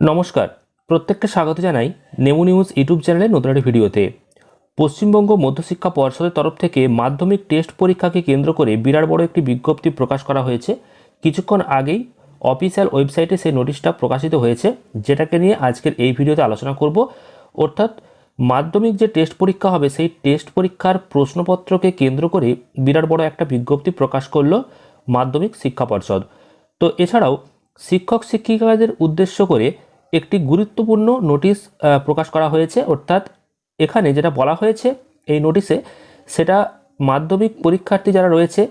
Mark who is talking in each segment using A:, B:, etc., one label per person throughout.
A: নমস্কার। প্রত্যেককে স্বাগত জানাই নেমু নিউজ ইউটিউব চ্যানেলে নতুন একটি ভিডিওতে। পশ্চিমবঙ্গ মধ্যশিক্ষা পর্ষদের তরফ থেকে মাধ্যমিক টেস্ট পরীক্ষাকে কেন্দ্র করে বিরাট বড় একটি বিজ্ঞপ্তি প্রকাশ করা হয়েছে। কিছুক্ষণ আগেই অফিসিয়াল ওয়েবসাইটে সেই নোটিশটা প্রকাশিত হয়েছে, যেটাকে নিয়ে আজকের এই ভিডিওতে আলোচনা করব। অর্থাৎ মাধ্যমিক যে টেস্ট পরীক্ষা হবে, সেই টেস্ট পরীক্ষার প্রশ্নপত্রকে কেন্দ্র করে বিরাট বড় একটা বিজ্ঞপ্তি প্রকাশ করল মাধ্যমিক শিক্ষা পর্ষদ। তো এছাড়াও শিক্ষক শিক্ষিকাদের উদ্দেশ্য করে একটি গুরুত্বপূর্ণ নোটিশ প্রকাশ করা হয়েছে। অর্থাৎ এখানে যেটা বলা হয়েছে, এই নোটিশে সেটা মাধ্যমিক পরীক্ষার্থী যারা রয়েছে,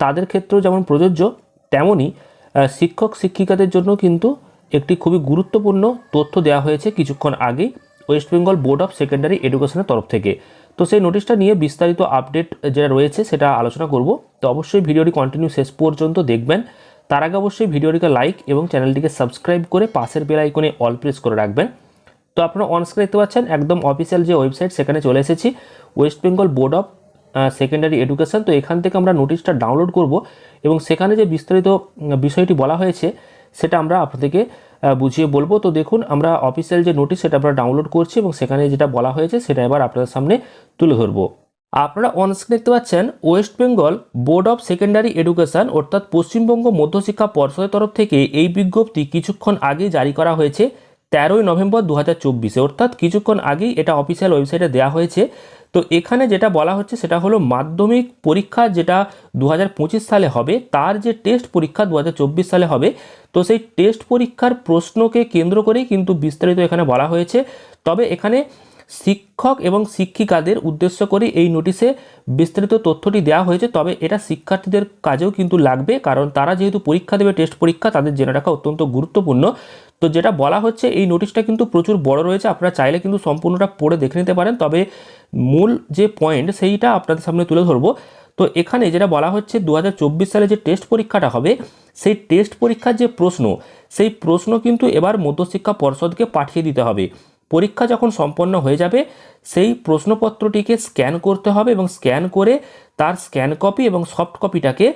A: তাদের ক্ষেত্রেও যেমন প্রযোজ্য তেমনই শিক্ষক শিক্ষিকাদের জন্য কিন্তু একটি খুবই গুরুত্বপূর্ণ তথ্য দেওয়া হয়েছে কিছুক্ষণ আগেই West Bengal Board of Secondary এডুকেশনের তরফ থেকে। তো সেই নোটিশটা নিয়ে বিস্তারিত আপডেট যেটা রয়েছে, সেটা আলোচনা করব। তো অবশ্যই ভিডিওটি কন্টিনিউ শেষ পর্যন্ত দেখবেন। তার আগে অবশ্যই ভিডিওটিকে লাইক এবং চ্যানেলটিকে সাবস্ক্রাইব করে পাশের বেল আইকনে অল প্রেস করে রাখবেন। তো আপনারা অনস্ক্রিন দেখতে পাচ্ছেন, একদম অফিসিয়াল যে ওয়েবসাইট সেখানে চলে এসেছি West Bengal Board of Secondary Education তো এখান থেকে আমরা নোটিশটা ডাউনলোড করব এবং সেখানে যে বিস্তারিত বিষয়টি বলা হয়েছে, সেটা আমরা আপনাদেরকে বুঝিয়ে বলব। তো দেখুন, আমরা অফিসিয়াল যে নোটিশ সেটা আমরা ডাউনলোড করছি এবং সেখানে যেটা বলা হয়েছে, সেটা এবার আপনাদের সামনে তুলে ধরবো। আপনারা অনস্ক্রিন দেখতে পাচ্ছেন West Bengal Board of Secondary Education অর্থাৎ পশ্চিমবঙ্গ মধ্যশিক্ষা পর্ষদের তরফ থেকে এই বিজ্ঞপ্তি কিছুক্ষণ আগে জারি করা হয়েছে, তেরোই নভেম্বর দু হাজার চব্বিশে। অর্থাৎ কিছুক্ষণ আগেই এটা অফিসিয়াল ওয়েবসাইটে দেওয়া হয়েছে। তো এখানে যেটা বলা হচ্ছে সেটা হলো মাধ্যমিক পরীক্ষা যেটা দু হাজার পঁচিশ সালে হবে, তার যে টেস্ট পরীক্ষা দু হাজার চব্বিশ সালে হবে, তো সেই টেস্ট পরীক্ষার প্রশ্নকে কেন্দ্র করেই কিন্তু বিস্তারিত এখানে বলা হয়েছে। তবে এখানে শিক্ষক এবং শিক্ষিকাদের উদ্দেশ্য করে এই নোটিশে বিস্তারিত তথ্যটি দেওয়া হয়েছে, তবে এটা শিক্ষার্থীদের কাজেও কিন্তু লাগবে, কারণ তারা যেহেতু পরীক্ষা দেবে, টেস্ট পরীক্ষা, তাদের জেনে রাখা অত্যন্ত গুরুত্বপূর্ণ। তো যেটা বলা হচ্ছে, এই নোটিশটা কিন্তু প্রচুর বড় রয়েছে, আপনারা চাইলে কিন্তু সম্পূর্ণটা পড়ে দেখে নিতে পারেন, তবে মূল যে পয়েন্ট সেইটা আপনাদের সামনে তুলে ধরবো। তো এখানে যেটা বলা হচ্ছে দু হাজার চব্বিশ সালে যে টেস্ট পরীক্ষাটা হবে, সেই টেস্ট পরীক্ষার যে প্রশ্ন, সেই প্রশ্ন কিন্তু এবার মধ্যশিক্ষা পর্ষদকে পাঠিয়ে দিতে হবে। পরীক্ষা যখন সম্পন্ন হয়ে যাবে, সেই প্রশ্নপত্রটিকে স্ক্যান করতে হবে এবং স্ক্যান করে তার স্ক্যান কপি এবং সফট কপিটাকে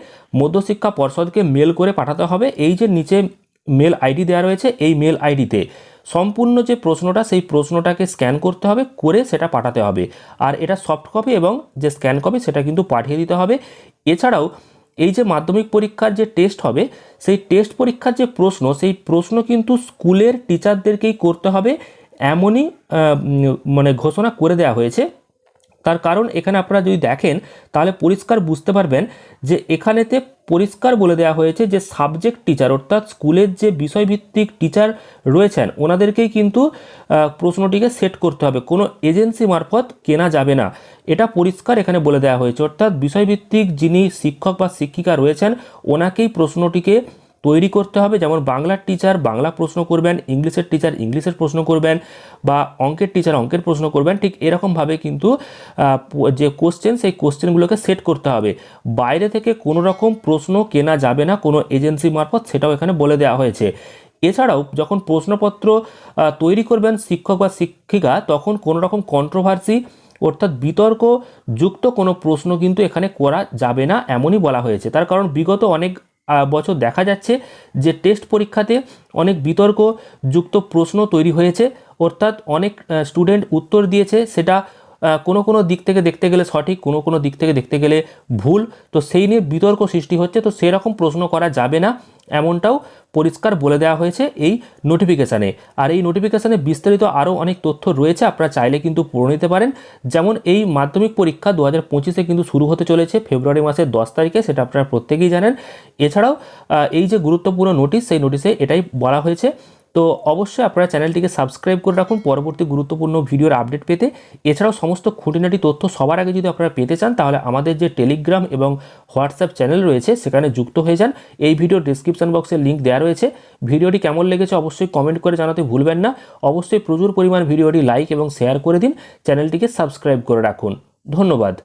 A: মধ্যশিক্ষা পর্ষদকে মেল করে পাঠাতে হবে। এই যে নিচে মেল আইডি দেওয়া রয়েছে, এই মেল আইডিতে সম্পূর্ণ যে প্রশ্নটা, সেই প্রশ্নটাকে স্ক্যান করতে হবে, করে সেটা পাঠাতে হবে। আর এটা সফট কপি এবং যে স্ক্যান কপি, সেটা কিন্তু পাঠিয়ে দিতে হবে। এছাড়াও এই যে মাধ্যমিক পরীক্ষার যে টেস্ট হবে, সেই টেস্ট পরীক্ষার যে প্রশ্ন, সেই প্রশ্ন কিন্তু স্কুলের টিচারদেরকেই করতে হবে। এমনই মানে ঘোষণা করে দেওয়া হয়েছে। তার কারণ এখানে আপনারা যদি দেখেন, তাহলে পরিষ্কার বুঝতে পারবেন যে এখানেতে পরিষ্কার বলে দেওয়া হয়েছে যে সাবজেক্ট টিচার অর্থাৎ স্কুলের যে বিষয়ভিত্তিক টিচার রয়েছেন, ওনাদেরকেই কিন্তু প্রশ্নটিকে সেট করতে হবে। কোনো এজেন্সি মারফত কেনা যাবে না। এটা পরিষ্কার এখানে বলে দেওয়া হয়েছে। অর্থাৎ বিষয়ভিত্তিক যিনি শিক্ষক বা শিক্ষিকা রয়েছেন, ওনাকেই প্রশ্নটিকে তৈরি করতে হবে। যেমন বাংলার টিচার বাংলা প্রশ্ন করবেন, ইংলিশের টিচার ইংলিশের প্রশ্ন করবেন বা অঙ্কের টিচার অঙ্কের প্রশ্ন করবেন, ঠিক এরকমভাবে কিন্তু যে কোশ্চেন সেই কোশ্চেনগুলোকে সেট করতে হবে। বাইরে থেকে কোনো রকম প্রশ্ন কেনা যাবে না কোনো এজেন্সি মারফত, সেটাও এখানে বলে দেওয়া হয়েছে। এছাড়াও যখন প্রশ্নপত্র তৈরি করবেন শিক্ষক বা শিক্ষিকা, তখন কোনো রকম কন্ট্রোভার্সি অর্থাৎ বিতর্ক যুক্ত কোনো প্রশ্ন কিন্তু এখানে করা যাবে না, এমনই বলা হয়েছে। তার কারণ বিগত অনেক বছর দেখা যাচ্ছে যে টেস্ট পরীক্ষাতে অনেক বিতর্ক, যুক্ত প্রশ্ন তৈরি হয়েছে। অর্থাৎ অনেক স্টুডেন্ট উত্তর দিয়েছে, সেটা কোনো কোনো দিক থেকে দেখতে গেলে সঠিক, কোনো কোনো দিক থেকে দেখতে গেলে ভুল। তো সেই নিয়ে বিতর্ক সৃষ্টি হচ্ছে। তো সেরকম প্রশ্ন করা যাবে না, এমনটাও পরিষ্কার বলে দেওয়া হয়েছে এই নোটিফিকেশানে আর এই নোটিফিকেশানে বিস্তারিত আরও অনেক তথ্য রয়েছে, আপনারা চাইলে কিন্তু পড়ে নিতে পারেন। যেমন এই মাধ্যমিক পরীক্ষা দু হাজার পঁচিশে কিন্তু শুরু হতে চলেছে ফেব্রুয়ারি মাসের দশ তারিখে, সেটা আপনারা প্রত্যেকেই জানেন। এছাড়াও এই যে গুরুত্বপূর্ণ নোটিশ সেই নোটিশে এটাই বলা হয়েছে। তো অবশ্যই আপনারা চ্যানেলটিকে সাবস্ক্রাইব করে রাখুন পরবর্তী গুরুত্বপূর্ণ ভিডিওর আপডেট পেতে। এছাড়াও সমস্ত খুঁটিনাটি তথ্য সবার আগে যদি আপনারা পেতে চান, তাহলে আমাদের যে টেলিগ্রাম এবং হোয়াটসঅ্যাপ চ্যানেল রয়েছে, সেখানে যুক্ত হয়ে যান। এই ভিডিওর ডিসক্রিপশন বক্সে লিঙ্ক দেওয়া রয়েছে। ভিডিওটি কেমন লেগেছে অবশ্যই কমেন্ট করে জানাতে ভুলবেন না। অবশ্যই প্রচুর পরিমাণ ভিডিওটি লাইক এবং শেয়ার করে দিন। চ্যানেলটিকে সাবস্ক্রাইব করে রাখুন। ধন্যবাদ।